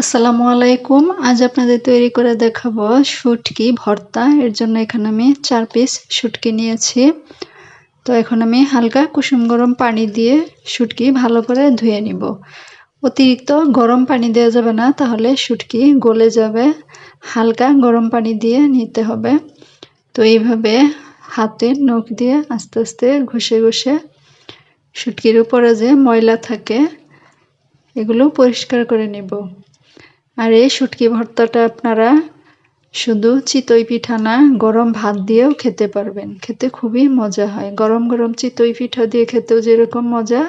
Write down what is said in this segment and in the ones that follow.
আসসালামু আলাইকুম। আজ আপনাদের তৈরি করে দেখাবো শুটকি, ভর্তা। এর জন্য এখানে আমি চার পিস শুটকি নিয়েছি। তো এখন আমি হালকা কুসুম গরম পানি দিয়ে শুটকি ভালো করে ধুয়ে নিব। অতিরিক্ত গরম পানি দেওয়া যাবে না, তাহলে শুটকি গলে যাবে। হালকা গরম পানি দিয়ে নিতে হবে। তো এইভাবে হাতের নখ দিয়ে আস্তে আস্তে ঘষে ঘষে শুটকির উপরে যে ময়লা থাকে, এগুলো পরিষ্কার করে নিব। আর এই শুটকি ভর্তাটা আপনারা শুধু চিতই পিঠা না, গরম ভাত দিয়েও খেতে পারবেন। খেতে খুবই মজা হয়। গরম গরম চিতই পিঠা দিয়ে খেতেও যেরকম মজা,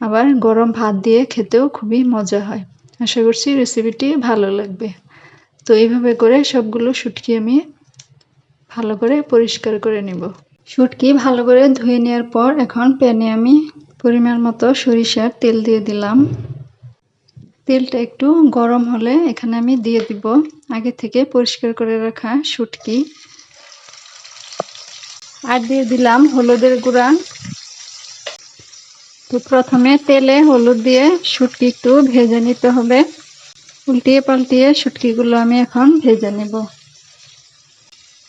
আবার গরম ভাত দিয়ে খেতেও খুবই মজা হয়। আশা করছি রেসিপিটি ভালো লাগবে। তো এইভাবে করে সবগুলো শুটকি আমি ভালো করে পরিষ্কার করে নেব। শুটকি ভালো করে ধুয়ে নেওয়ার পর এখন প্যানে আমি পরিমাণ মতো সরিষার তেল দিয়ে দিলাম। তেলটা একটু গরম হলে এখানে আমি দিয়ে দিব। আগে থেকে পরিষ্কার করে রাখা শুটকি। আর দিয়ে দিলাম হলুদের গুঁড়া। তো প্রথমে তেলে হলুদ দিয়ে শুটকি একটু ভেজে নিতে হবে। উল্টিয়ে পাল্টিয়ে শুটকিগুলো আমি এখন ভেজে নেব।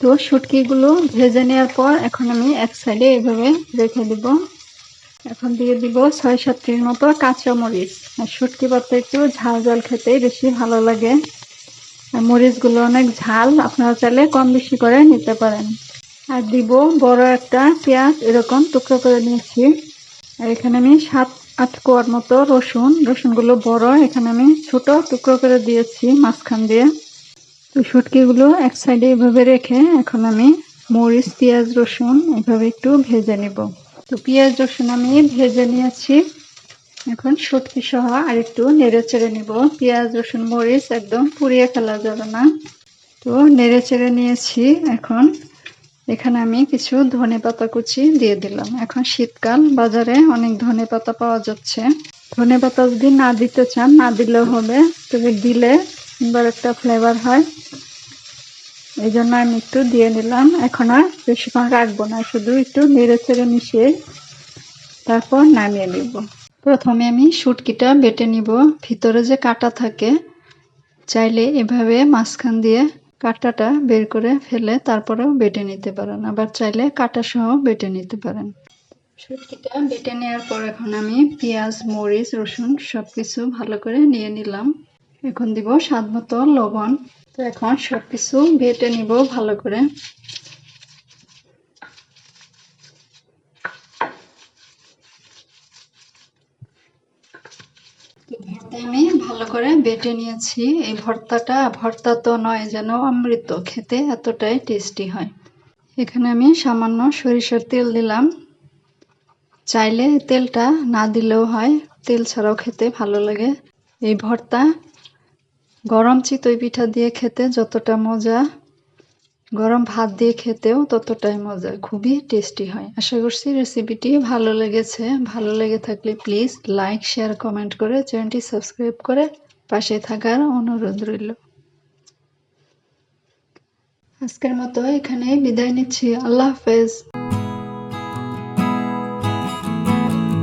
তো শুটকিগুলো ভেজে নেওয়ার পর এখন আমি এক সাইডে এভাবে রেখে দেবো। এখন দিয়ে দিব ছয় সাতটির মতো কাঁচা মরিচ। আর শুটকি পাতা একটু ঝাল ঝাল খেতে বেশি ভালো লাগে। আর মরিচগুলো অনেক ঝাল, আপনারা চাইলে কম বেশি করে নিতে পারেন। আর দিব বড় একটা পেঁয়াজ, এরকম টুকরো করে নিয়েছি। আর এখানে আমি সাত, আট কোয়ার মতো রসুন, রসুনগুলো বড়, এখানে আমি ছোট টুকরো করে দিয়েছি মাঝখান দিয়ে। তো শুটকিগুলো এক সাইডে এভাবে রেখে এখন আমি মরিচ, পেঁয়াজ, রসুন এভাবে একটু ভেজে নেব। তো পেঁয়াজ, রসুন আমি ভেজে নিয়েছি। এখন শুটকি সহ আর একটু নেড়ে চেড়ে নিব। পেঁয়াজ, রসুন, মরিচ একদম পুড়িয়ে ফেলা যাবে না। তো নেড়ে চেড়ে নিয়েছি। এখন এখানে আমি কিছু ধনে পাতা কুচি দিয়ে দিলাম। এখন শীতকাল, বাজারে অনেক ধনে পাতা পাওয়া যাচ্ছে। ধনে পাতা যদি না দিতে চান, না দিলেও হবে। তবে দিলে সুন্দর একটা ফ্লেভার হয়। এই জন্য আমি একটু দিয়ে নিলাম এখন আর বেশিক্ষণ রাখব না, শুধু একটু নেড়ে চেড়ে মিশিয়ে তারপর নামিয়ে নিব। প্রথমে আমি শুটকিটা বেটে নিব। ভিতরে যে কাটা থাকে, চাইলে এভাবে মাঝখান দিয়ে কাটাটা বের করে ফেলে তারপরেও বেটে নিতে পারেন। আবার চাইলে কাটা সহ বেটে নিতে পারেন। শুটকিটা বেটে নেওয়ার পর এখন আমি পেঁয়াজ, মরিচ, রসুন সব কিছু ভালো করে নিয়ে নিলাম। এখন দিব স্বাদ মতো লবণ। তো এখন সব কিছু বেটে নিব ভালো করে। আমি ভালো করে বেটে নিয়েছি। এই ভর্তাটা, ভর্তা তো নয় যেন অমৃত, খেতে এতটাই টেস্টি হয়। এখানে আমি সামান্য সরিষার তেল দিলাম। চাইলে তেলটা না দিলেও হয়, তেল ছাড়াও খেতে ভালো লাগে। এই ভর্তা গরম চিতই পিঠা দিয়ে খেতে যতটা মজা, গরম ভাত দিয়ে খেতেও ততটাই মজা। খুবই টেস্টি হয়। আশা করছি রেসিপিটি ভালো লেগেছে। ভালো লেগে থাকলে প্লিজ লাইক শেয়ার কমেন্ট করে চ্যানেলটি সাবস্ক্রাইব করে পাশে থাকার অনুরোধ রইল। আজকের মতো এখানে বিদায় নিচ্ছি। আল্লাহ হাফেজ।